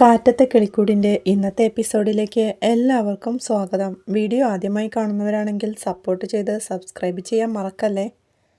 കാറ്റത്തെ കിളിക്കൂടിന്റെ ഇന്നത്തെ എപ്പിസോഡിലേക്ക് എല്ലാവർക്കും സ്വാഗതം. വീഡിയോ ആദ്യമായി കാണുന്നവരാണെങ്കിൽ സപ്പോർട്ട് ചെയ്ത് സബ്സ്ക്രൈബ് ചെയ്യാൻ മറക്കല്ലേ?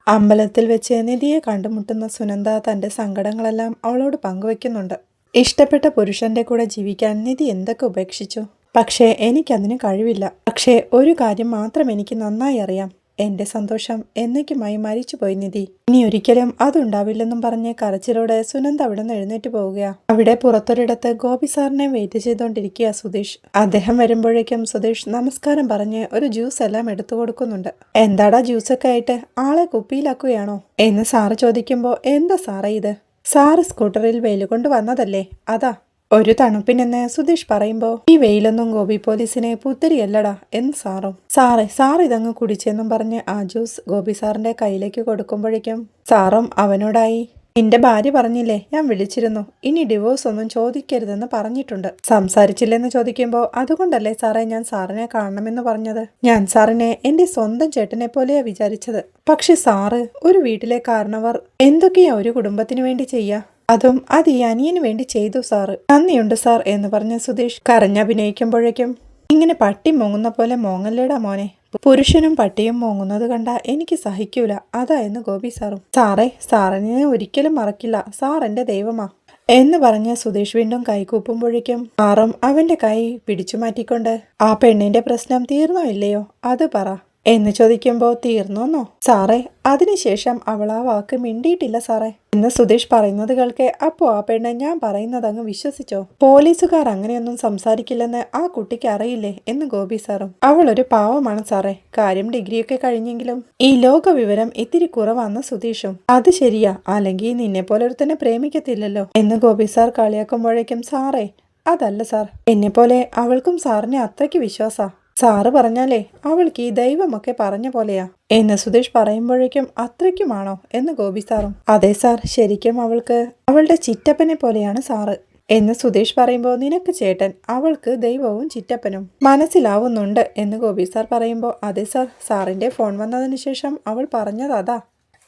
അമ്പലത്തിൽ വെച്ച് നിധിയെ കണ്ടുമുട്ടുന്ന സുനന്ദ തന്റെ സങ്കടങ്ങളെല്ലാം അവളോട് പങ്കുവെക്കുന്നുണ്ട്. ഇഷ്ടപ്പെട്ട പുരുഷന്റെ കൂടെ ജീവിക്കാൻ നിധി എന്തൊക്കെ ഉപേക്ഷിച്ചു? പക്ഷേ എനിക്കതിന് കഴിവില്ല. പക്ഷേ ഒരു കാര്യം മാത്രം എനിക്ക് നന്നായി അറിയാം. എന്റെ സന്തോഷം എന്നേക്കുമായി മരിച്ചുപോയി നിധി. ഇനി ഒരിക്കലും അതുണ്ടാവില്ലെന്നും പറഞ്ഞ് കരച്ചിലോടെ സുനന്ദ അവിടെ നിന്ന് എഴുന്നേറ്റ് പോവുക അവിടെ പുറത്തൊരിടത്ത് ഗോപി സാറിനെ വെയിറ്റ് ചെയ്തുകൊണ്ടിരിക്കുക സുധീഷ്. അദ്ദേഹം വരുമ്പോഴേക്കും സുധീഷ് നമസ്കാരം പറഞ്ഞ് ഒരു ജ്യൂസ് എല്ലാം എടുത്തു കൊടുക്കുന്നുണ്ട്. എന്താടാ ജ്യൂസൊക്കെ ആയിട്ട് ആളെ കുപ്പിയിലാക്കുകയാണോ? എന്ന് സാറ് ചോദിക്കുമ്പോൾ എന്താ സാറേ ഇത്? സാറ് സ്കൂട്ടറിൽ വെയിൽ കൊണ്ട് വന്നതല്ലേ? അതാ. ഒരു തണുപ്പിനെന്ന് സുധീഷ് പറയുമ്പോ ഈ വെയിലൊന്നും ഗോപി പോലീസിനെ പുത്തരിയല്ലടാ എന്ന് സാറും. സാറേ സാർ ഇതങ്ങ് കുടിച്ചെന്നും പറഞ്ഞ് ആ ജ്യൂസ് ഗോപി സാറിന്റെ കയ്യിലേക്ക് കൊടുക്കുമ്പോഴേക്കും സാറും അവനോടായി നിന്റെ ഭാര്യ പറഞ്ഞില്ലേ ഞാൻ വിളിച്ചിരുന്നു. ഇനി ഡിവോഴ്സ് ഒന്നും ചോദിക്കരുതെന്ന് പറഞ്ഞിട്ടുണ്ട്. സംസാരിച്ചില്ലെന്ന് ചോദിക്കുമ്പോൾ അതുകൊണ്ടല്ലേ സാറേ ഞാൻ സാറിനെ കാണണമെന്ന് പറഞ്ഞത്? ഞാൻ സാറിനെ എന്റെ സ്വന്തം ചേട്ടനെ പോലെയാ വിചാരിച്ചത്. പക്ഷെ സാറ് ഒരു വീട്ടിലെ കാരണവർ എന്തൊക്കെയാ ഒരു കുടുംബത്തിന് വേണ്ടി ചെയ്യാ? അതും അത് ഈ അനിയന് വേണ്ടി ചെയ്തു സാറ്. നന്ദിയുണ്ട് സാർ എന്ന് പറഞ്ഞ സുധീഷ് കരഞ്ഞഭിനയിക്കുമ്പോഴേക്കും ഇങ്ങനെ പട്ടി മോങ്ങുന്ന പോലെ മോങ്ങല്ലേടാ മോനെ. പുരുഷനും പട്ടിയും മോങ്ങുന്നത് കണ്ട എനിക്ക് സഹിക്കൂല. അതാ എന്ന് ഗോപി സാറും. സാറേ സാറിനെ ഒരിക്കലും മറക്കില്ല. സാർ എന്റെ ദൈവമാ. എന്ന് പറഞ്ഞ സുധീഷ് വീണ്ടും കൈകൂപ്പുമ്പോഴേക്കും സാറും അവന്റെ കൈ പിടിച്ചു മാറ്റിക്കൊണ്ട് ആ പെണ്ണിന്റെ പ്രശ്നം തീർന്നോ ഇല്ലയോ? അത് പറ. എന്ന് ചോദിക്കുമ്പോൾ തീർന്നോന്നോ സാറേ അതിനുശേഷം അവൾ ആ വാക്ക് മിണ്ടിയിട്ടില്ല സാറേ. എന്ന് സുധീഷ് പറയുന്നത് കേൾക്കെ അപ്പോ ആ പെണ്ണ് ഞാൻ പറയുന്നത് അങ്ങ് വിശ്വസിച്ചോ? പോലീസുകാർ അങ്ങനെയൊന്നും സംസാരിക്കില്ലെന്ന് ആ കുട്ടിക്ക് അറിയില്ലേ എന്ന് ഗോപി സാറും. അവൾ ഒരു പാവമാണ് സാറേ. കാര്യം ഡിഗ്രിയൊക്കെ കഴിഞ്ഞെങ്കിലും ഈ ലോക വിവരം ഇത്തിരി കുറവാന്ന് സുധീഷും. അത് ശരിയാ അല്ലെങ്കിൽ നിന്നെ പോലെ ഒരുത്തനെ പ്രേമിക്കത്തില്ലല്ലോ എന്ന് ഗോപി സാർ കളിയാക്കുമ്പോഴേക്കും സാറേ അതല്ല സാർ. എന്നെ പോലെ അവൾക്കും സാറിനെ അത്രയ്ക്ക് വിശ്വാസാ. സാറ് പറഞ്ഞാലേ അവൾക്ക് ഈ ദൈവമൊക്കെ പറഞ്ഞ പോലെയാ. എന്ന് സുധീഷ് പറയുമ്പോഴേക്കും അത്രയ്ക്കുമാണോ എന്ന് ഗോപി സാറും. അതെ സാർ ശരിക്കും അവൾക്ക് അവളുടെ ചിറ്റപ്പനെ പോലെയാണ് സാറ്. എന്ന് സുധീഷ് പറയുമ്പോൾ നിനക്ക് ചേട്ടൻ അവൾക്ക് ദൈവവും ചിറ്റപ്പനും മനസ്സിലാവുന്നുണ്ട് എന്ന് ഗോപി സാർ പറയുമ്പോൾ അതെ സാർ സാറിന്റെ ഫോൺ വന്നതിന് ശേഷം അവൾ പറഞ്ഞത് അതാ.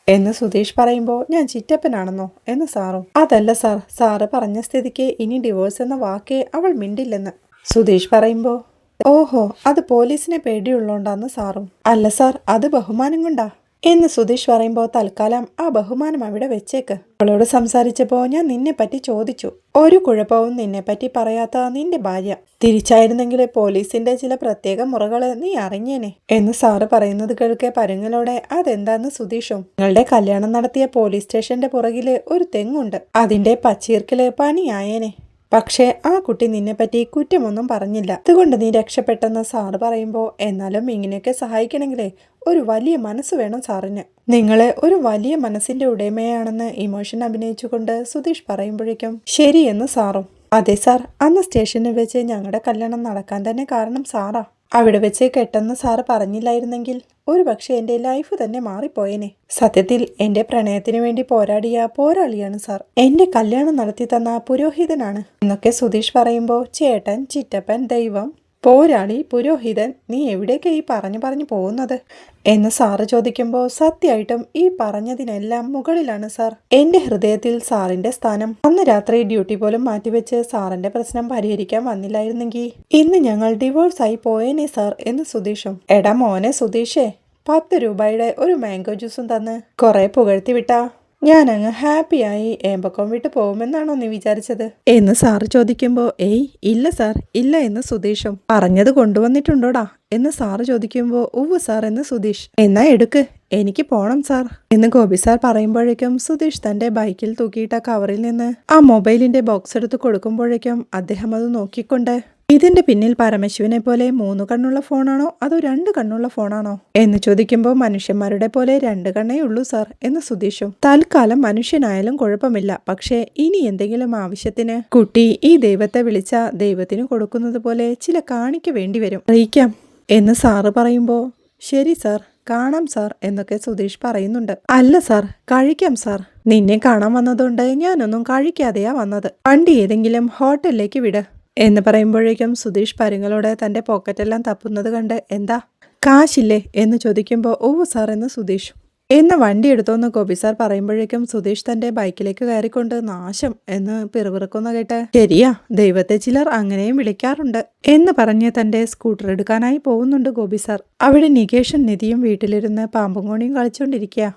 എന്ന് സുധീഷ് പറയുമ്പോൾ ഞാൻ ചിറ്റപ്പനാണെന്നോ എന്ന് സാറും. അതല്ല സാർ സാറ് പറഞ്ഞ സ്ഥിതിക്ക് ഇനി ഡിവോഴ്സ് എന്ന വാക്കേ അവൾ മിണ്ടില്ലെന്ന്. സുധീഷ് പറയുമ്പോൾ ഓഹോ അത് പോലീസിനെ പേടിയുള്ളോണ്ടാന്ന് സാറും. അല്ല സാർ അത് ബഹുമാനം കൊണ്ടാ? എന്ന് സുധീഷ് പറയുമ്പോൾ തൽക്കാലം ആ ബഹുമാനം അവിടെ വെച്ചേക്ക്. അവളോട് സംസാരിച്ചപ്പോൾ ഞാൻ നിന്നെ പറ്റി ചോദിച്ചു. ഒരു കുഴപ്പവും നിന്നെ പറ്റി പറയാത്ത നിന്റെ ഭാര്യ. തിരിച്ചായിരുന്നെങ്കിൽ പോലീസിന്റെ ചില പ്രത്യേക മുറകൾ നീ അറിഞ്ഞേനെ. എന്ന് സാറ് പറയുന്നത് കേൾക്കെ പരുങ്ങലോടെ അതെന്താന്ന് സുധീഷും. നിങ്ങളുടെ കല്യാണം നടത്തിയ പോലീസ് സ്റ്റേഷന്റെ പുറകിൽ ഒരു തെങ്ങുണ്ട്. അതിന്റെ പച്ചീർക്കിൽ പണിയായേനെ. പക്ഷേ ആ കുട്ടി നിന്നെപ്പറ്റി കുറ്റമൊന്നും പറഞ്ഞില്ല. അതുകൊണ്ട് നീ രക്ഷപ്പെട്ടെന്ന് സാറ് പറയുമ്പോൾ എന്നാലും ഇങ്ങനെയൊക്കെ സഹായിക്കണമെങ്കിലേ ഒരു വലിയ മനസ്സ് വേണം സാറിന്. നിങ്ങളെ ഒരു വലിയ മനസ്സിന്റെ ഉടമയാണെന്ന് ഇമോഷൻ അഭിനയിച്ചുകൊണ്ട് സുധീഷ് പറയുമ്പോഴേക്കും ശരിയെന്ന് സാറും. അതെ സാർ അന്ന് സ്റ്റേഷനിൽ വെച്ച് ഞങ്ങളുടെ കല്യാണം നടക്കാൻ തന്നെ കാരണം സാറാ. അവിടെ വെച്ച് കെട്ടെന്ന് സാറ് പറഞ്ഞില്ലായിരുന്നെങ്കിൽ ഒരു പക്ഷേ എന്റെ ലൈഫ് തന്നെ മാറിപ്പോയേനെ. സത്യത്തിൽ എന്റെ പ്രണയത്തിന് വേണ്ടി പോരാടിയ പോരാളിയാണ് സാർ. എന്റെ കല്യാണം നടത്തി തന്ന പുരോഹിതനാണ്. എന്നൊക്കെ സുധീഷ് പറയുമ്പോൾ ചേട്ടൻ ചിറ്റപ്പൻ ദൈവം പോരാളി പുരോഹിതൻ നീ എവിടേക്കാ ഈ പറഞ്ഞു പറഞ്ഞു പോകുന്നത്? എന്ന് സാറ് ചോദിക്കുമ്പോൾ സത്യമായിട്ടും ഈ പറഞ്ഞതിനെല്ലാം മുകളിലാണ് സാർ. എന്റെ ഹൃദയത്തിൽ സാറിന്റെ സ്ഥാനം. അന്ന് രാത്രി ഡ്യൂട്ടി പോലും മാറ്റിവെച്ച് സാറിന്റെ പ്രശ്നം പരിഹരിക്കാൻ വന്നില്ലായിരുന്നെങ്കിൽ ഇന്ന് ഞങ്ങൾ ഡിവോഴ്സ് ആയി പോയേനെ സാർ എന്ന് സുധീഷും. എടാ മോനെ സുധീഷേ പത്ത് രൂപയുടെ ഒരു മാംഗോ ജ്യൂസും തന്ന്. കുറെ പുകഴ്ത്തി വിട്ടാ. ഞാനങ്ങ് ഹാപ്പിയായി ഏമ്പക്കം വിട്ട് പോകുമെന്നാണോ നീ വിചാരിച്ചത്? എന്ന് സാറ് ചോദിക്കുമ്പോൾ ഏയ് ഇല്ല സാർ ഇല്ല എന്ന് സുധീഷും പറഞ്ഞത് കൊണ്ടുവന്നിട്ടുണ്ടോടാ? എന്ന് സാറ് ചോദിക്കുമ്പോൾ ഉവ് സാർ എന്ന് സുധീഷ് എന്നാ എടുക്ക് എനിക്ക് പോണം സാർ എന്ന് ഗോപി സാർ പറയുമ്പോഴേക്കും സുധീഷ് തന്റെ ബൈക്കിൽ തൂക്കിയിട്ട കവറിൽ നിന്ന് ആ മൊബൈലിന്റെ ബോക്സ് എടുത്ത് കൊടുക്കുമ്പോഴേക്കും അദ്ദേഹം അത് നോക്കിക്കൊണ്ട് ഇതിന്റെ പിന്നിൽ പരമശിവനെ പോലെ മൂന്ന് കണ്ണുള്ള ഫോണാണോ അതോ രണ്ട് കണ്ണുള്ള ഫോണാണോ? എന്ന് ചോദിക്കുമ്പോൾ മനുഷ്യന്മാരുടെ പോലെ രണ്ട് കണ്ണേ ഉള്ളൂ സാർ എന്ന് സുതീഷും തൽക്കാലം മനുഷ്യനായാലും കുഴപ്പമില്ല പക്ഷേ ഇനി എന്തെങ്കിലും ആവശ്യത്തിന്? കുട്ടി ഈ ദൈവത്തെ വിളിച്ച ദൈവത്തിന് കൊടുക്കുന്നത് പോലെ ചില കാണിക്ക വേണ്ടി വരും. അറിയിക്കാം എന്ന് സാറ് പറയുമ്പോൾ ശരി സാർ കാണാം സാർ എന്നൊക്കെ സുധീഷ് പറയുന്നുണ്ട്. അല്ല സാർ കഴിക്കാം സാർ. നിന്നെ കാണാൻ വന്നതുകൊണ്ട് ഞാനൊന്നും കഴിക്കാതെയാ വന്നത്. വണ്ടി ഏതെങ്കിലും ഹോട്ടലിലേക്ക് വിട്. എന്ന് പറയുമ്പോഴേക്കും സുധീഷ് പരുങ്ങളോട് തന്റെ പോക്കറ്റെല്ലാം തപ്പുന്നത് കണ്ട് എന്താ? കാശില്ലേ? എന്ന് ചോദിക്കുമ്പോൾ ഓ സാർ എന്ന് സുധീഷ്. എന്ന് വണ്ടി എടുത്തോന്ന് ഗോപി സാർ പറയുമ്പോഴേക്കും സുധീഷ് തന്റെ ബൈക്കിലേക്ക് കയറിക്കൊണ്ട് നാശം എന്ന് പിറുപിറുക്കുന്ന കേട്ട് ശരിയാ ദൈവത്തെ ചിലർ അങ്ങനെയും വിളിക്കാറുണ്ട് എന്ന് പറഞ്ഞ് തന്റെ സ്കൂട്ടർ എടുക്കാനായി പോകുന്നുണ്ട് ഗോപി സാർ അവിടെ നികേഷും നിധിയും വീട്ടിലിരുന്ന് പാമ്പും കോണിയും കളിച്ചുകൊണ്ടിരിക്കുക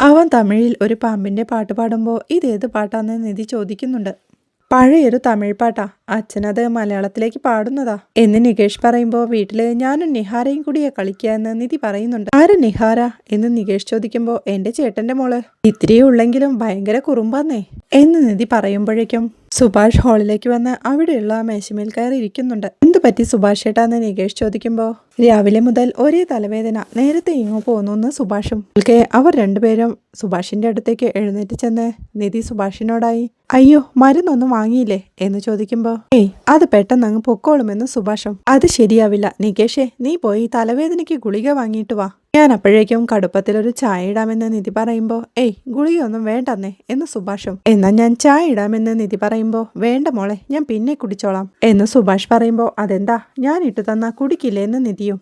അവൻ തമിഴിൽ ഒരു പാമ്പിന്റെ പാട്ട് പാടുമ്പോൾ ഇതേത് പാട്ടാന്ന്? നിധി ചോദിക്കുന്നുണ്ട്. പഴയൊരു തമിഴ് പാട്ടാ. അച്ഛനത് മലയാളത്തിലേക്ക് പാടുന്നതാ. എന്ന് നികേഷ് പറയുമ്പോൾ വീട്ടിൽ ഞാനും നിഹാരയും കൂടിയാ കളിക്കുക എന്ന് നിധി പറയുന്നുണ്ട്. ആര് നിഹാര? എന്ന് നികേഷ് ചോദിക്കുമ്പോൾ എന്റെ ചേട്ടന്റെ മോൾ. ഇത്തിരി ഉള്ളെങ്കിലും ഭയങ്കര കുറുമ്പാന്നേ. എന്ന് നിധി പറയുമ്പോഴേക്കും സുഭാഷ് ഹാളിലേക്ക് വന്ന് അവിടെയുള്ള മേശമേൽ കയറി ഇരിക്കുന്നുണ്ട് എന്തു പറ്റി സുഭാഷ് ചേട്ടാന്ന് നികേഷ് ചോദിക്കുമ്പോൾ രാവിലെ മുതൽ ഒരേ തലവേദന നേരത്തെ ഇങ്ങോ പോകുന്നു സുഭാഷും. അവർ രണ്ടുപേരും സുഭാഷിന്റെ അടുത്തേക്ക് എഴുന്നേറ്റ് ചെന്ന് നിധി സുഭാഷിനോടായി അയ്യോ മരുന്നൊന്നും വാങ്ങിയില്ലേ? എന്ന് ചോദിക്കുമ്പോ ഏയ് അത് പെട്ടെന്ന് അങ്ങ് പൊക്കോളുമെന്ന് സുഭാഷും. അത് ശരിയാവില്ല. നികേഷേ നീ പോയി തലവേദനയ്ക്ക് ഗുളിക വാങ്ങിയിട്ട് വാ. ഞാൻ അപ്പോഴേക്കും കടുപ്പത്തിലൊരു ചായ ഇടാമെന്ന് നിധി പറയുമ്പോൾ ഏയ് ഗുളികയൊന്നും വേണ്ടെന്നേ എന്ന് സുഭാഷും. എന്നാ ഞാൻ ചായ ഇടാമെന്ന് നിധി പറയുമ്പോൾ വേണ്ട മോളെ ഞാൻ പിന്നെ കുടിച്ചോളാം എന്ന് സുഭാഷ് പറയുമ്പോൾ അതെന്താ ഞാൻ ഇട്ടു തന്നാ കുടിക്കില്ലേ എന്ന് നിധിയും.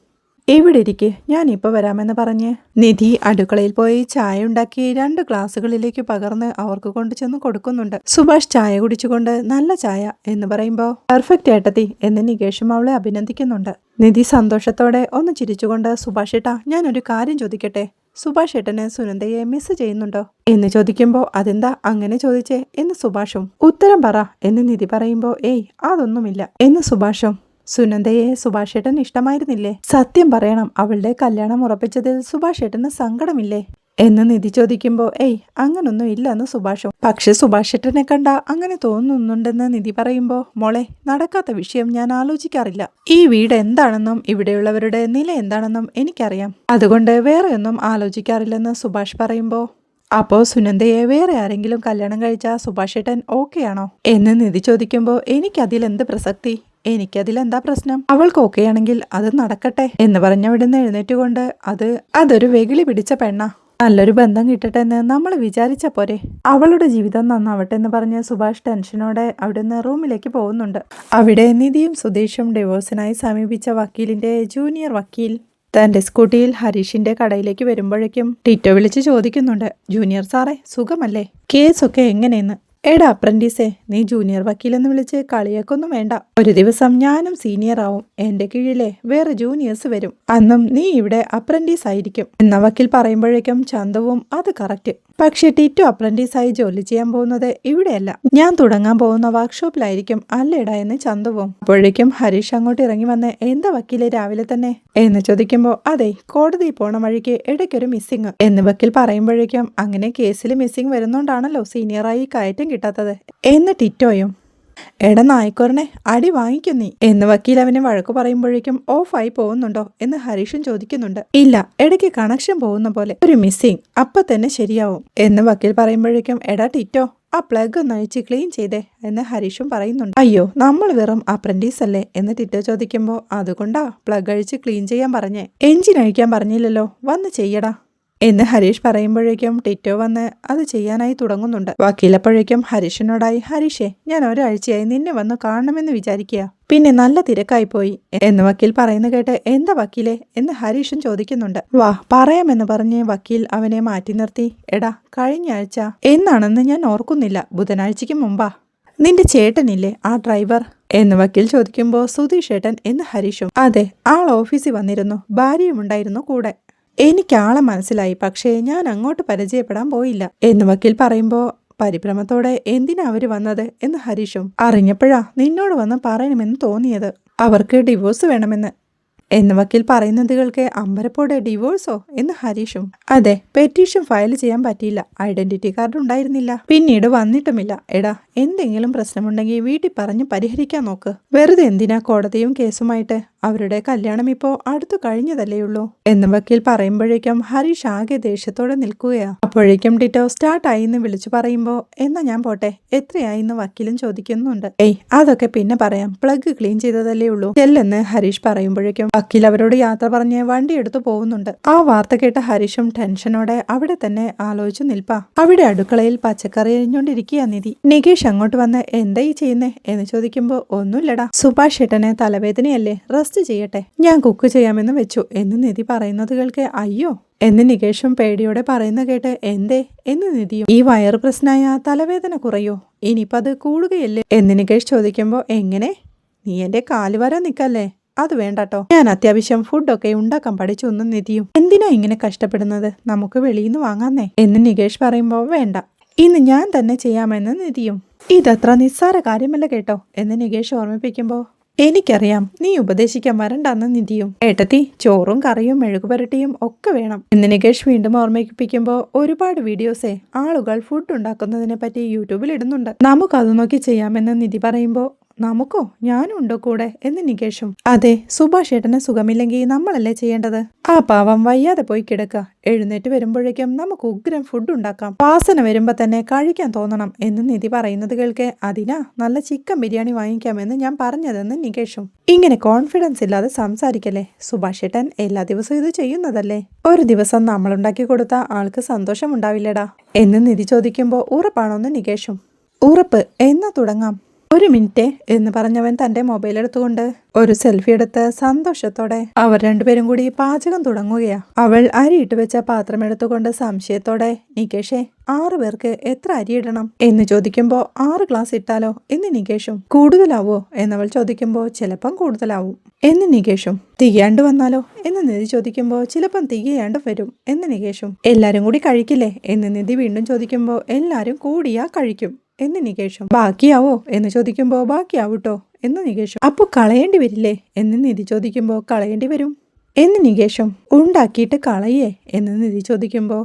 ഇവിടെ ഇരിക്കെ ഞാൻ ഇപ്പോൾ വരാമെന്ന് പറഞ്ഞ്. നിധി അടുക്കളയിൽ പോയി ചായ ഉണ്ടാക്കി രണ്ട് ഗ്ലാസ്സുകളിലേക്ക് പകർന്ന് അവർക്ക് കൊണ്ടു ചെന്ന് കൊടുക്കുന്നുണ്ട്. സുഭാഷ് ചായ കുടിച്ചുകൊണ്ട് നല്ല ചായ എന്ന് പറയുമ്പോൾ പെർഫെക്റ്റ് ഏട്ടത്തി എന്ന് നികേഷും അവളെ അഭിനന്ദിക്കുന്നുണ്ട്. നിധി സന്തോഷത്തോടെ ഒന്ന് ചിരിച്ചുകൊണ്ട് സുഭാഷ് ഏട്ടാ ഞാനൊരു കാര്യം ചോദിക്കട്ടെ? സുഭാഷ് ഏട്ടന് സുനന്ദയെ മിസ് ചെയ്യുന്നുണ്ടോ? എന്ന് ചോദിക്കുമ്പോൾ അതെന്താ അങ്ങനെ ചോദിച്ചേ? എന്ന് സുഭാഷും ഉത്തരം പറ എന്ന് നിധി പറയുമ്പോൾ ഏയ് അതൊന്നുമില്ല എന്ന് സുഭാഷും സുനന്ദയെ സുഭാഷേട്ടൻ ഇഷ്ടമായിരുന്നില്ലേ? സത്യം പറയണം അവളുടെ കല്യാണം ഉറപ്പിച്ചതിൽ സുഭാഷേട്ടന് സങ്കടമില്ലേ? എന്ന് നിധി ചോദിക്കുമ്പോൾ ഏയ് അങ്ങനൊന്നും ഇല്ലെന്ന് സുഭാഷും. പക്ഷെ സുഭാഷേട്ടനെ കണ്ട അങ്ങനെ തോന്നുന്നുണ്ടെന്ന് നിധി പറയുമ്പോൾ മോളെ നടക്കാത്ത വിഷയം ഞാൻ ആലോചിക്കാറില്ല. ഈ വീട് എന്താണെന്നും ഇവിടെയുള്ളവരുടെ നില എന്താണെന്നും എനിക്കറിയാം. അതുകൊണ്ട് വേറെയൊന്നും ആലോചിക്കാറില്ലെന്ന് സുഭാഷ് പറയുമ്പോൾ അപ്പോൾ സുനന്ദയെ വേറെ ആരെങ്കിലും കല്യാണം കഴിച്ച സുഭാഷേട്ടൻ ഓക്കെ ആണോ എന്ന് നിധി ചോദിക്കുമ്പോൾ എനിക്കതിൽ എന്ത് പ്രസക്തി? എനിക്കതിലെന്താ പ്രശ്നം? അവൾക്ക് ഓക്കെ ആണെങ്കിൽ അത് നടക്കട്ടെ എന്ന് പറഞ്ഞവിടുന്ന് എഴുന്നേറ്റുകൊണ്ട് അത് അതൊരു വെകിളി പിടിച്ച പെണ്ണ. നല്ലൊരു ബന്ധം കിട്ടട്ടെ എന്ന് നമ്മൾ വിചാരിച്ച പോരെ. അവളുടെ ജീവിതം നന്നാവട്ടെ എന്ന് പറഞ്ഞ് സുഭാഷ് ടെൻഷനോടെ അവിടുന്ന് റൂമിലേക്ക് പോകുന്നുണ്ട്. അവിടെ നിധിയും സുധീഷും ഡിവോഴ്സിനായി സമീപിച്ച വക്കീലിന്റെ ജൂനിയർ വക്കീൽ തന്റെ സ്കൂട്ടിയിൽ ഹരീഷിന്റെ കടയിലേക്ക് വരുമ്പോഴേക്കും ടിറ്റോ വിളിച്ച് ചോദിക്കുന്നുണ്ട് ജൂനിയർ സാറേ സുഖമല്ലേ? കേസൊക്കെ എങ്ങനെയെന്ന്? എടാ അപ്രന്റീസേ നീ ജൂനിയർ വക്കീലെന്ന് വിളിച്ച് കളിയാക്കൊന്നും വേണ്ട. ഒരു ദിവസം ഞാനും സീനിയർ ആവും എന്റെ കീഴിലെ വേറെ ജൂനിയേഴ്സ് വരും. അന്നും നീ ഇവിടെ അപ്രന്റീസ് ആയിരിക്കും എന്ന വക്കീൽ പറയുമ്പോഴേക്കും ചന്തവും അത് കറക്റ്റ്. പക്ഷേ ടിറ്റു അപ്രന്റീസായി ജോലി ചെയ്യാൻ പോകുന്നത് ഇവിടെയല്ല. ഞാൻ തുടങ്ങാൻ പോകുന്ന വർക്ക്ഷോപ്പിലായിരിക്കും അല്ലേടാ എന്ന് ചന്തുവും. അപ്പോഴേക്കും ഹരീഷ് അങ്ങോട്ട് ഇറങ്ങി വന്ന് എന്താ വക്കീലെ രാവിലെ തന്നെ? എന്ന് ചോദിക്കുമ്പോൾ അതെ കോടതി പോണ വഴിക്ക് ഇടയ്ക്കൊരു മിസ്സിങ്. എന്ന് വക്കീൽ പറയുമ്പോഴേക്കും അങ്ങനെ കേസിൽ മിസ്സിങ് വരുന്നോണ്ടാണല്ലോ സീനിയറായി കയറ്റം കിട്ടാത്തത്. എന്ന് ടിറ്റോയും എട നായ്ക്കോറിനെ അടി വാങ്ങിക്കും നീ. എന്ന് വക്കീൽ അവനെ വഴക്കു പറയുമ്പോഴേക്കും ഓഫായി പോകുന്നുണ്ടോ എന്ന് ഹരീഷും ചോദിക്കുന്നുണ്ട്. ഇല്ല ഇടയ്ക്ക് കണക്ഷൻ പോകുന്ന പോലെ ഒരു മിസ്സിങ് അപ്പൊ തന്നെ ശരിയാവും. എന്ന് വക്കീൽ പറയുമ്പോഴേക്കും എടാ ടിറ്റോ ആ പ്ലഗ് ഒന്ന് അഴിച്ച് ക്ലീൻ ചെയ്തേ എന്ന് ഹരീഷും പറയുന്നുണ്ട്. അയ്യോ നമ്മൾ വെറും അപ്രന്റീസ് അല്ലേ? എന്ന് ടിറ്റോ ചോദിക്കുമ്പോൾ അതുകൊണ്ടാ പ്ലഗ് അഴിച്ച് ക്ലീൻ ചെയ്യാൻ പറഞ്ഞേ. എഞ്ചിൻ അഴിക്കാൻ പറഞ്ഞില്ലല്ലോ വന്ന് ചെയ്യടാ. എന്ന് ഹരീഷ് പറയുമ്പോഴേക്കും ടിറ്റോ വന്ന് അത് ചെയ്യാനായി തുടങ്ങുന്നുണ്ട്. വക്കീലപ്പോഴേക്കും ഹരീഷിനോടായി ഹരീഷേ ഞാൻ ഒരാഴ്ചയായി നിന്നെ വന്ന് കാണണമെന്ന് വിചാരിക്കുക പിന്നെ നല്ല തിരക്കായി പോയി. എന്ന് വക്കീൽ പറയുന്ന കേട്ട് എന്താ വക്കീലെ? എന്ന് ഹരീഷും ചോദിക്കുന്നുണ്ട്. വാ പറയാമെന്ന് പറഞ്ഞ് വക്കീൽ അവനെ മാറ്റി നിർത്തി. എടാ കഴിഞ്ഞ ആഴ്ച എന്നാണെന്ന് ഞാൻ ഓർക്കുന്നില്ല. ബുധനാഴ്ചയ്ക്ക് മുമ്പാ. നിന്റെ ചേട്ടനില്ലേ ആ ഡ്രൈവർ? എന്ന് വക്കീൽ ചോദിക്കുമ്പോൾ സുധീഷ് ചേട്ടൻ എന്ന് ഹരീഷും അതെ ആൾ ഓഫീസിൽ വന്നിരുന്നു. ഭാര്യയും ഉണ്ടായിരുന്നു കൂടെ. എനിക്ക് ആളെ മനസ്സിലായി പക്ഷേ ഞാൻ അങ്ങോട്ട് പരിചയപ്പെടാൻ പോയില്ല. എന്ന് വക്കീൽ പറയുമ്പോൾ പരിഭ്രമത്തോടെ എന്തിനാ അവർ വന്നത്? എന്ന് ഹരീഷും അറിഞ്ഞപ്പോഴാ നിന്നോട് വന്ന് പറയണമെന്ന് തോന്നിയത്. അവർക്ക് ഡിവോഴ്സ് വേണമെന്ന്. എന്ന് വക്കീൽ പറയുന്നത് കേൾക്കെ അമ്പരപ്പോടെ ഡിവോഴ്സോ? എന്ന് ഹരീഷും അതെ പെറ്റീഷൻ ഫയൽ ചെയ്യാൻ പറ്റിയില്ല. ഐഡന്റിറ്റി കാർഡ് ഉണ്ടായിരുന്നില്ല. പിന്നീട് വന്നിട്ടുമില്ല. എടാ എന്തെങ്കിലും പ്രശ്നമുണ്ടെങ്കിൽ വീട്ടിൽ പറഞ്ഞ് പരിഹരിക്കാൻ നോക്ക്. വെറുതെ എന്തിനാ കോടതിയും കേസുമായിട്ട്? അവരുടെ കല്യാണം ഇപ്പോ അടുത്തു കഴിഞ്ഞതല്ലേയുള്ളൂ എന്ന് വക്കീൽ പറയുമ്പോഴേക്കും ഹരീഷ് ആകെ ദേഷ്യത്തോടെ നിൽക്കുകയാ. അപ്പോഴേക്കും ഡിറ്റോ സ്റ്റാർട്ടായി എന്ന് വിളിച്ചു പറയുമ്പോ എന്നാ ഞാൻ പോട്ടെ എത്രയായി എന്ന് വക്കീലും ചോദിക്കുന്നുണ്ട്. ഏയ് അതൊക്കെ പിന്നെ പറയാം. പ്ലഗ് ക്ലീൻ ചെയ്തതല്ലേ ഉള്ളൂ. ചെല്ലെന്ന് ഹരീഷ് പറയുമ്പോഴേക്കും വക്കീൽ അവരോട് യാത്ര പറഞ്ഞ് വണ്ടി എടുത്തു പോകുന്നുണ്ട്. ആ വാർത്ത കേട്ട ഹരീഷും ടെൻഷനോടെ അവിടെ തന്നെ ആലോചിച്ചു നിൽപ്പാ. അവിടെ അടുക്കളയിൽ പച്ചക്കറി അരിഞ്ഞുകൊണ്ടിരിക്കുക നിധി. നികേഷ് അങ്ങോട്ട് വന്ന് എന്തായി ചെയ്യുന്നേ? എന്ന് ചോദിക്കുമ്പോ ഒന്നുമില്ലടാ. സുഭാഷ് ഏട്ടന് തലവേദനയല്ലേ? റെസ്റ്റ് ചെയ്യട്ടെ? ഞാൻ കുക്ക് ചെയ്യാമെന്ന് വെച്ചു. എന്ന് നിധി പറയുന്നത് കേൾക്കെ അയ്യോ. എന്ന് നികേഷും പേടിയോടെ പറയുന്ന കേട്ട് എന്തേ? എന്ന് നിധിയും ഈ വയറ് പ്രശ്നമായ തലവേദന കുറയോ? ഇനിയിപ്പത് കൂടുകയല്ലേ? എന്ന് നികേഷ് ചോദിക്കുമ്പോൾ എങ്ങനെ? നീ എന്റെ കാൽ നിൽക്കല്ലേ അത് വേണ്ടട്ടോ. ഞാൻ അത്യാവശ്യം ഫുഡൊക്കെ ഉണ്ടാക്കാൻ പഠിച്ചു ഒന്ന് നിധിയും എന്തിനാ ഇങ്ങനെ കഷ്ടപ്പെടുന്നത്? നമുക്ക് വെളിയിൽ നിന്ന് വാങ്ങാന്നേ. എന്ന് നികേഷ് പറയുമ്പോൾ വേണ്ട. ഇന്ന് ഞാൻ തന്നെ ചെയ്യാമെന്ന് നിധിയും. ഇതത്ര നിസ്സാര കാര്യമല്ല കേട്ടോ. എന്ന് നികേഷ് ഓർമ്മിപ്പിക്കുമ്പോ എനിക്കറിയാം നീ ഉപദേശിക്കാൻ വരണ്ടെന്ന് നിധിയും. ഏട്ടത്തി ചോറും കറിയും മെഴുകുപുരട്ടിയും ഒക്കെ വേണം. എന്ന് നികേഷ് വീണ്ടും ഓർമ്മിപ്പിക്കുമ്പോൾ ഒരുപാട് വീഡിയോസേ ആളുകൾ ഫുഡ് ഉണ്ടാക്കുന്നതിനെ പറ്റി യൂട്യൂബിൽ ഇടുന്നുണ്ട്. നമുക്കത് നോക്കി ചെയ്യാമെന്ന് നിധി പറയുമ്പോൾ നമുക്കോ? ഞാനും ഉണ്ടോ കൂടെ? എന്ന് നികേഷും. അതെ സുഭാഷ് ഏട്ടന് സുഖമില്ലെങ്കിൽ നമ്മളല്ലേ ചെയ്യേണ്ടത്? ആ പാവം വയ്യാതെ പോയി കിടക്കുക. എഴുന്നേറ്റ് വരുമ്പോഴേക്കും നമുക്ക് ഉഗ്രം ഫുഡ് ഉണ്ടാക്കാം. വാസന വരുമ്പോ തന്നെ കഴിക്കാൻ തോന്നണം എന്ന് നിധി പറയുന്നത് കേൾക്കെ അതിനാ നല്ല ചിക്കൻ ബിരിയാണി വാങ്ങിക്കാമെന്ന് ഞാൻ പറഞ്ഞതെന്ന് നികേഷും. ഇങ്ങനെ കോൺഫിഡൻസ് ഇല്ലാതെ സംസാരിക്കല്ലേ? സുഭാഷ് ഏട്ടൻ എല്ലാ ദിവസവും ഇത് ചെയ്യുന്നതല്ലേ? ഒരു ദിവസം നമ്മൾ ഉണ്ടാക്കി കൊടുത്ത ആൾക്ക് സന്തോഷം ഉണ്ടാവില്ലടാ എന്ന് നിധി ചോദിക്കുമ്പോൾ ഉറപ്പാണോന്ന് നികേഷും. ഉറപ്പ് എന്നാ തുടങ്ങാം? ഒരു മിനിറ്റ് എന്ന് പറഞ്ഞവൻ തന്റെ മൊബൈൽ എടുത്തുകൊണ്ട് ഒരു സെൽഫി എടുത്ത് സന്തോഷത്തോടെ അവർ രണ്ടുപേരും കൂടി പാചകം തുടങ്ങുകയാ. അവൾ അരിയിട്ട് വെച്ച പാത്രം എടുത്തുകൊണ്ട് സംശയത്തോടെ നികേഷേ ആറ് പേർക്ക് എത്ര അരി ഇടണം? എന്ന് ചോദിക്കുമ്പോൾ ആറ് ഗ്ലാസ് ഇട്ടാലോ? എന്ന് നികേഷും കൂടുതലാവോ? എന്നവൾ ചോദിക്കുമ്പോൾ ചിലപ്പം കൂടുതലാവും. എന്ന് നികേഷും തികയാണ്ട് വന്നാലോ? എന്ന് നിധി ചോദിക്കുമ്പോൾ ചിലപ്പം തികയാണ്ട് വരും. എന്ന് നികേഷും എല്ലാരും കൂടി കഴിക്കില്ലേ? എന്ന് നിധി വീണ്ടും ചോദിക്കുമ്പോൾ എല്ലാരും കൂടിയാ കഴിക്കും. എന്ന് നികേഷും ബാക്കിയാവോ? എന്ന് ചോദിക്കുമ്പോൾ ബാക്കിയാവൂട്ടോ എന്ന് നികേഷും അപ്പോൾ കളയേണ്ടി വരില്ലേ? എന്ന് നിധി ചോദിക്കുമ്പോൾ കളയേണ്ടി വരും. എന്ന് നികേഷും ഉണ്ടാക്കിയിട്ട് കളയേ എന്ന് നിധി ചോദിക്കുമ്പോൾ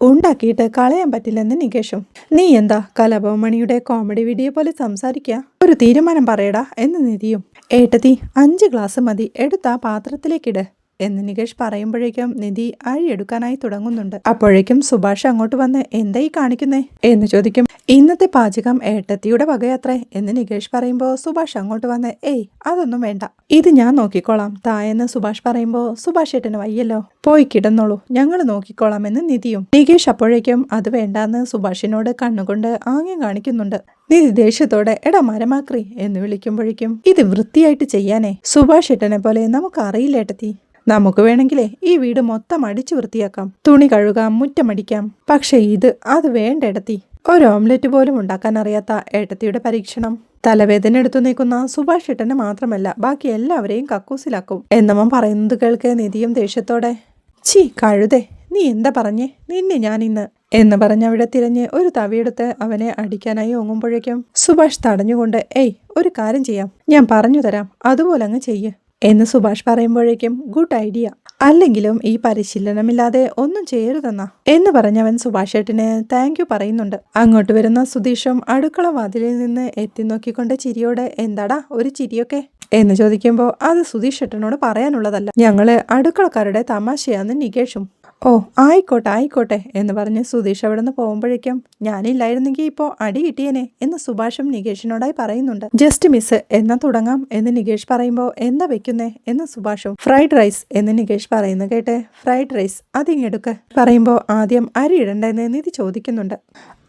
ഉണ്ടാക്കിയിട്ട് കളയാൻ പറ്റില്ലെന്ന് നികേഷും നീ എന്താ കലാഭവമണിയുടെ കോമഡി വീഡിയോ പോലെ സംസാരിക്കുക ഒരു തീരുമാനം പറയടാ എന്ന് നിധിയും. ഏട്ടത്തി അഞ്ച് ഗ്ലാസ് മതി. എടുത്ത പാത്രത്തിലേക്കിട് എന്ന് നികേഷ് പറയുമ്പോഴേക്കും നിധി അഴിയെടുക്കാനായി തുടങ്ങുന്നുണ്ട്. അപ്പോഴേക്കും സുഭാഷ് അങ്ങോട്ട് വന്ന് എന്തായി കാണിക്കുന്നേ? എന്ന് ചോദിക്കും. ഇന്നത്തെ പാചകം ഏട്ടത്തിയുടെ വകയാത്രേ എന്ന് നികേഷ് പറയുമ്പോൾ സുഭാഷ് അങ്ങോട്ട് വന്ന് ഏയ് അതൊന്നും വേണ്ട. ഇത് ഞാൻ നോക്കിക്കോളാം തായെന്ന് സുഭാഷ് പറയുമ്പോൾ സുഭാഷ് ഏട്ടന് വയ്യല്ലോ. പോയി കിടന്നോളൂ. ഞങ്ങൾ നോക്കിക്കോളാം എന്ന് നിധിയും. നികേഷ് അപ്പോഴേക്കും അത് വേണ്ടാന്ന് സുഭാഷിനോട് കണ്ണുകൊണ്ട് ആംഗ്യം കാണിക്കുന്നുണ്ട്. നിധി ദേഷ്യത്തോടെ എടാ മരമാക്രി എന്ന് വിളിക്കുമ്പോഴേക്കും ഇത് വൃത്തിയായിട്ട് ചെയ്യാനേ. സുഭാഷ് ഏട്ടനെ പോലെ നമുക്ക് അറിയില്ല ഏട്ടത്തി. നമുക്ക് വേണമെങ്കിലേ ഈ വീട് മൊത്തം അടിച്ചു വൃത്തിയാക്കാം. തുണി കഴുകാം മുറ്റമടിക്കാം. പക്ഷെ ഇത് അത് വേണ്ട ഇടത്തി ഒരു ഓംലെറ്റ് പോലും ഉണ്ടാക്കാൻ അറിയാത്ത ഏട്ടത്തിയുടെ പരീക്ഷണം. തലവേദന എടുത്തു നീക്കുന്ന സുഭാഷ് ഏട്ടനെ മാത്രമല്ല ബാക്കി എല്ലാവരെയും കക്കൂസിലാക്കും. എന്നവൻ പറയുന്നത് കേൾക്കേ നിധിയും ദേഷ്യത്തോടെ. ചി കഴുതേ നീ എന്താ പറഞ്ഞേ? നിന്നെ ഞാൻ ഇന്ന് എന്ന് പറഞ്ഞ് അവിടെ തിരഞ്ഞ് ഒരു തവിയെടുത്ത് അവനെ അടിക്കാനായി ഓങ്ങുമ്പോഴേക്കും സുഭാഷ് തടഞ്ഞുകൊണ്ട് ഏയ് ഒരു കാര്യം ചെയ്യാം. ഞാൻ പറഞ്ഞു തരാം. അതുപോലെ അങ്ങ് ചെയ്യ്. എന്ന് സുഭാഷ് പറയുമ്പോഴേക്കും ഗുഡ് ഐഡിയ. അല്ലെങ്കിലും ഈ പരിശീലനമില്ലാതെ ഒന്നും ചെയ്യരുതെന്ന. എന്ന് പറഞ്ഞവൻ സുഭാഷ് ഏട്ടന് താങ്ക് യു പറയുന്നുണ്ട്. അങ്ങോട്ട് വരുന്ന സുധീഷും അടുക്കള വാതിലിൽ നിന്ന് എത്തി നോക്കിക്കൊണ്ട് ചിരിയോടെ എന്താടാ ഒരു ചിരിയൊക്കെ? എന്ന് ചോദിക്കുമ്പോൾ അത് സുധീഷ് ഏട്ടനോട് പറയാനുള്ളതല്ല. ഞങ്ങൾ അടുക്കളക്കാരുടെ തമാശയാന്ന് നികേഷും ഓ ആയിക്കോട്ടെ ആയിക്കോട്ടെ എന്ന് പറഞ്ഞ് സുധീഷ് അവിടെ നിന്ന് പോകുമ്പോഴേക്കും ഞാനില്ലായിരുന്നെങ്കിൽ ഇപ്പോൾ അടി കിട്ടിയേനെ എന്ന് സുഭാഷും നികേഷിനോടായി പറയുന്നുണ്ട്. ജസ്റ്റ് മിസ് എന്നാ തുടങ്ങാം എന്ന് നികേഷ് പറയുമ്പോൾ എന്താ വെക്കുന്നേ എന്ന് സുഭാഷും ഫ്രൈഡ് റൈസ് എന്ന് നികേഷ് പറയുന്നു കേട്ട്. ഫ്രൈഡ് റൈസ് അതിങ്ങെടുക്ക് പറയുമ്പോൾ ആദ്യം അരി ഇടണ്ടെന്ന് നിധി ചോദിക്കുന്നുണ്ട്.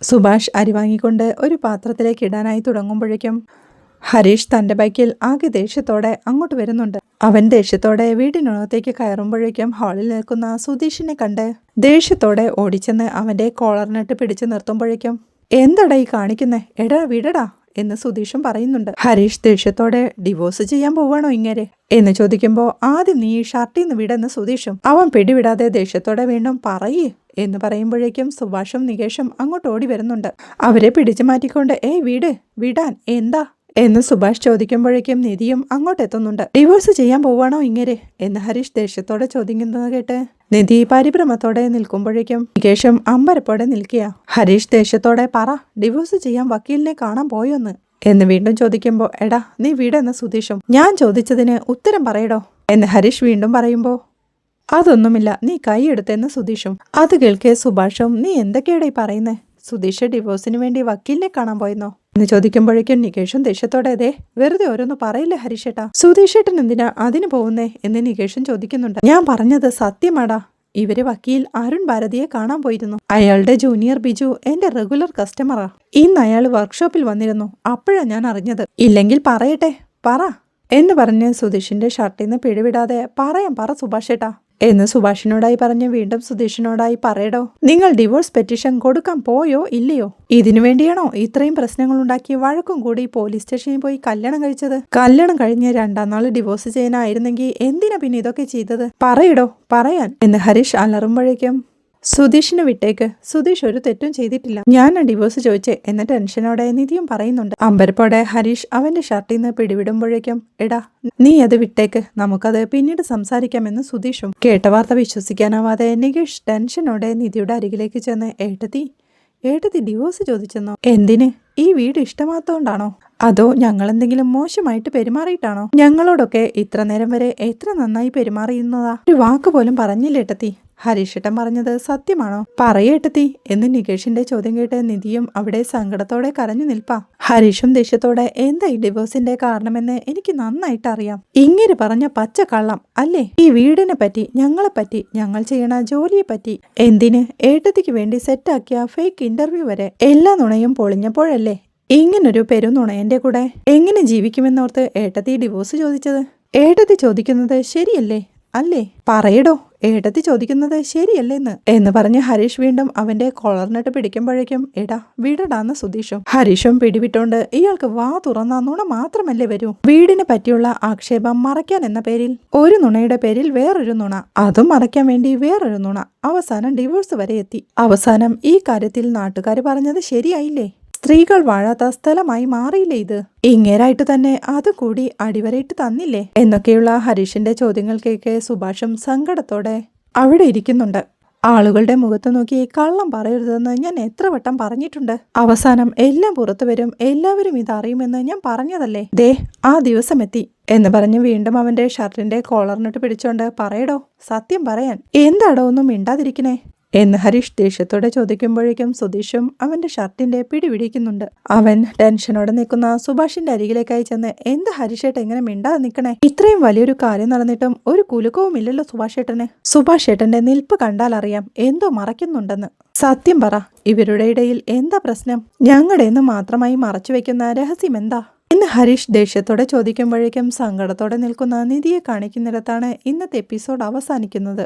സുഭാഷ് അരി വാങ്ങിക്കൊണ്ട് ഒരു പാത്രത്തിലേക്ക് ഇടാനായി തുടങ്ങുമ്പോഴേക്കും ഹരീഷ് തന്റെ ബൈക്കിൽ ആകെ ദേഷ്യത്തോടെ അങ്ങോട്ട് വരുന്നുണ്ട്. അവൻ ദേഷ്യത്തോടെ വീടിനകത്തേക്ക് കയറുമ്പോഴേക്കും ഹാളിൽ നിൽക്കുന്ന സുധീഷിനെ കണ്ട് ദേഷ്യത്തോടെ ഓടിച്ചെന്ന് അവന്റെ കോളറിനിട്ട് പിടിച്ചു നിർത്തുമ്പോഴേക്കും എന്തടാ ഈ കാണിക്കുന്നേ? എടാ വിടടാ എന്ന് സുധീഷും പറയുന്നുണ്ട്. ഹരീഷ് ദേഷ്യത്തോടെ ഡിവോഴ്സ് ചെയ്യാൻ പോവാണോ ഇങ്ങനെ എന്ന് ചോദിക്കുമ്പോൾ ആദ്യം നീ ഷർട്ടിൽ നിന്ന് വിടെന്ന് സുധീഷും അവൻ പിടിവിടാതെ ദേഷ്യത്തോടെ വീണ്ടും പറയേ എന്ന് പറയുമ്പോഴേക്കും സുഭാഷും നികേഷും അങ്ങോട്ട് ഓടി വരുന്നുണ്ട്. അവരെ പിടിച്ചു മാറ്റിക്കൊണ്ട് ഏയ് വീട് വിടാൻ എന്താ? എന്ന് സുഭാഷ് ചോദിക്കുമ്പോഴേക്കും നിധിയും അങ്ങോട്ടെത്തുന്നുണ്ട് ഡിവോഴ്സ് ചെയ്യാൻ പോവാണോ ഇങ്ങനെ? എന്ന് ഹരീഷ് ദേഷ്യത്തോടെ ചോദിക്കുന്നത് കേട്ട് നിധി പരിഭ്രമത്തോടെ നിൽക്കുമ്പോഴേക്കും നികേഷും അമ്പരപ്പോടെ നിൽക്കുക. ഹരീഷ് ദേഷ്യത്തോടെ പറ ഡിവോഴ്സ് ചെയ്യാൻ വക്കീലിനെ കാണാൻ പോയോന്ന്? എന്ന് വീണ്ടും ചോദിക്കുമ്പോൾ എടാ നീ വീടെന്ന സുതീഷും ഞാൻ ചോദിച്ചതിന് ഉത്തരം പറയടോ? എന്ന് ഹരീഷ് വീണ്ടും പറയുമ്പോ അതൊന്നുമില്ല നീ കൈയെടുത്തെന്ന് സുതീഷും അത് കേൾക്കെ സുഭാഷും നീ എന്തൊക്കെയാടാ പറയുന്നേ? സുതീഷ് ഡിവോഴ്സിന് വേണ്ടി വക്കീലിനെ കാണാൻ പോയെന്നോ? എന്ന് ചോദിക്കുമ്പോഴേക്കും നികേഷും ദേഷ്യത്തോടെ അതെ വെറുതെ ഓരോന്ന് പറയില്ലേ ഹരിഷേട്ടാ? സുധീഷേട്ടൻ എന്തിനാ അതിന് പോകുന്നേ? എന്ന് നികേഷും ചോദിക്കുന്നുണ്ട്. ഞാൻ പറഞ്ഞത് സത്യമാടാ. ഇവർ വക്കീൽ അരുൺ ഭാരതിയെ കാണാൻ പോയിരുന്നു. അയാളുടെ ജൂനിയർ ബിജു എന്റെ റെഗുലർ കസ്റ്റമറാ. ഇന്ന് അയാൾ വർക്ക്ഷോപ്പിൽ വന്നിരുന്നു. അപ്പോഴാ ഞാൻ അറിഞ്ഞത്. ഇല്ലെങ്കിൽ പറയട്ടെ പറ. എന്ന് പറഞ്ഞ് സുധീഷിന്റെ ഷർട്ടിൽ നിന്ന് പിഴവിടാതെ പറയാം പറ സുഭാഷേട്ടാ. എന്ന് സുഭാഷിനോടായി പറഞ്ഞ് വീണ്ടും സുധീഷിനോടായി പറയടോ. നിങ്ങൾ ഡിവോഴ്സ് പെറ്റീഷൻ കൊടുക്കാൻ പോയോ ഇല്ലയോ? ഇതിനു വേണ്ടിയാണോ ഇത്രയും പ്രശ്നങ്ങൾ ഉണ്ടാക്കി വഴക്കും കൂടി പോലീസ് സ്റ്റേഷനിൽ പോയി കല്യാണം കഴിച്ചത്? കല്യാണം കഴിഞ്ഞ രണ്ടാം നാൾ ഡിവോഴ്സ് ചെയ്യാനായിരുന്നെങ്കിൽ എന്തിനാ പിന്നെ ഇതൊക്കെ ചെയ്തത്? പറയടോ പറയാൻ. എന്ന് ഹരീഷ് അലറുമ്പോഴേക്കും സുധീഷിനെ വിട്ടേക്ക്. സുധീഷ് ഒരു തെറ്റും ചെയ്തിട്ടില്ല. ഞാൻ ഡിവോഴ്സ് ചോദിച്ചേ. എന്ന ടെൻഷനോടെ നിധിയും പറയുന്നുണ്ട്. അമ്പരപ്പോടെ ഹരീഷ് അവന്റെ ഷർട്ടിൽ നിന്ന് പിടിവിടുമ്പോഴേക്കും എടാ നീ അത് വിട്ടേക്ക്. നമുക്കത് പിന്നീട് സംസാരിക്കാമെന്ന് സുധീഷും. കേട്ട വാർത്ത വിശ്വസിക്കാനാവാതെ നികേഷ് ടെൻഷനോടെ നിധിയുടെ അരികിലേക്ക് ചെന്ന് ഏട്ടത്തി ഏട്ടത്തി ഡിവോഴ്സ് ചോദിച്ചെന്നോ? എന്തിന്? ഈ വീട് ഇഷ്ടമാത്തോണ്ടാണോ? അതോ ഞങ്ങൾ എന്തെങ്കിലും മോശമായിട്ട് പെരുമാറിയിട്ടാണോ? ഞങ്ങളോടൊക്കെ ഇത്ര നേരം വരെ എത്ര നന്നായി പെരുമാറിയിരുന്നതാ? ഒരു വാക്ക് പോലും പറഞ്ഞില്ല ഏട്ടത്തി. ഹരീഷേട്ടൻ പറഞ്ഞത് സത്യമാണോ? പറയേട്ടത്തി എന്ന് നികേഷിന്റെ ചോദ്യം കേട്ട് നിധിയും അവിടെ സങ്കടത്തോടെ കരഞ്ഞു നിൽപ്പാ. ഹരീഷും ദേഷ്യത്തോടെ എന്താ ഈ ഡിവോഴ്സിന്റെ കാരണമെന്ന് എനിക്ക് നന്നായിട്ട് അറിയാം. ഇങ്ങനെ പറഞ്ഞ പച്ച കള്ളം അല്ലേ? ഈ വീടിനെ പറ്റി ഞങ്ങളെ പറ്റി ഞങ്ങൾ ചെയ്യണ ജോലിയെ പറ്റി എന്തിന്? ഏട്ടത്തിക്ക് വേണ്ടി സെറ്റാക്കിയ ഫേക്ക് ഇന്റർവ്യൂ വരെ. എല്ലാ നുണയും പൊളിഞ്ഞപ്പോഴല്ലേ ഇങ്ങനൊരു പെരുന്നുണയന്റെ കൂടെ? എങ്ങനെ ജീവിക്കുമെന്നോർത്ത് ഏട്ടത്തി ഡിവോഴ്സ് ചോദിച്ചത്? ഏട്ടത്തി ചോദിക്കുന്നത് ശരിയല്ലേ? അല്ലേ? പറയടോ ഏട്ടത്തി ചോദിക്കുന്നത് ശരിയല്ലേന്ന്. എന്ന് പറഞ്ഞ് ഹരീഷ് വീണ്ടും അവന്റെ കോളറിനിട്ട് പിടിക്കുമ്പോഴേക്കും എടാ വിടടാന്ന് സുധീഷും. ഹരീഷും പിടിവിട്ടോണ്ട് ഇയാൾക്ക് വാ തുറന്ന നുണ മാത്രമല്ലേ വരൂ? വീടിന് പറ്റിയുള്ള ആക്ഷേപം മറയ്ക്കാൻ എന്ന പേരിൽ ഒരു നുണയുടെ പേരിൽ വേറൊരു നുണ. അതും മറയ്ക്കാൻ വേണ്ടി വേറൊരു നുണ. അവസാനം ഡിവോഴ്സ് വരെ എത്തി. അവസാനം ഈ കാര്യത്തിൽ നാട്ടുകാർ പറഞ്ഞത് ശരിയായില്ലേ? സ്ത്രീകൾ വാഴാത്ത സ്ഥലമായി മാറിയില്ലേ ഇത്? ഇങ്ങേരായിട്ട് തന്നെ അത് കൂടി അടിവരയിട്ട് തന്നില്ലേ? എന്നൊക്കെയുള്ള ഹരീഷിന്റെ ചോദ്യങ്ങൾ കേൾക്കെ സുഭാഷും സങ്കടത്തോടെ അവിടെ ഇരിക്കുന്നുണ്ട്. ആളുകളുടെ മുഖത്ത് നോക്കി കള്ളം പറയരുതെന്ന് ഞാൻ എത്ര വട്ടം പറഞ്ഞിട്ടുണ്ട്. അവസാനം എല്ലാം പുറത്തു വരും എല്ലാവരും ഇതറിയുമെന്ന് ഞാൻ പറഞ്ഞതല്ലേ? ദേ ആ ദിവസം എത്തി എന്ന് പറഞ്ഞ് വീണ്ടും അവന്റെ ഷർട്ടിന്റെ കോളറിനിട്ട് പിടിച്ചോണ്ട് പറയടോ സത്യം പറയാൻ. എന്താടോ ഒന്നും മിണ്ടാതിരിക്കണേ? എന്ന് ഹരീഷ് ദേഷ്യത്തോടെ ചോദിക്കുമ്പോഴേക്കും സുധീഷും അവന്റെ ഷർട്ടിന്റെ പിടിപിടിക്കുന്നുണ്ട് അവൻ ടെൻഷനോടെ നിൽക്കുന്ന സുഭാഷിന്റെ അരികിലേക്കായി ചെന്ന് എന്ത് ഹരീഷേട്ടൻ എങ്ങനെ മിണ്ടാതെ നിൽക്കണേ? ഇത്രയും വലിയൊരു കാര്യം നടന്നിട്ടും ഒരു കുലുക്കവും ഇല്ലല്ലോ സുഭാഷേട്ടന്. സുഭാഷേട്ടന്റെ നിൽപ്പ് കണ്ടാൽ അറിയാം എന്തോ മറയ്ക്കുന്നുണ്ടെന്ന്. സത്യം പറ ഇവരുടെ ഇടയിൽ എന്താ പ്രശ്നം? ഞങ്ങളുടെ എന്ന് മാത്രമായി മറച്ചു വെക്കുന്ന രഹസ്യം എന്താ? ഇന്ന് ഹരീഷ് ദേഷ്യത്തോടെ ചോദിക്കുമ്പോഴേക്കും സങ്കടത്തോടെ നിൽക്കുന്ന നിധിയെ കാണിക്കുന്നിടത്താണ് ഇന്നത്തെ എപ്പിസോഡ് അവസാനിക്കുന്നത്.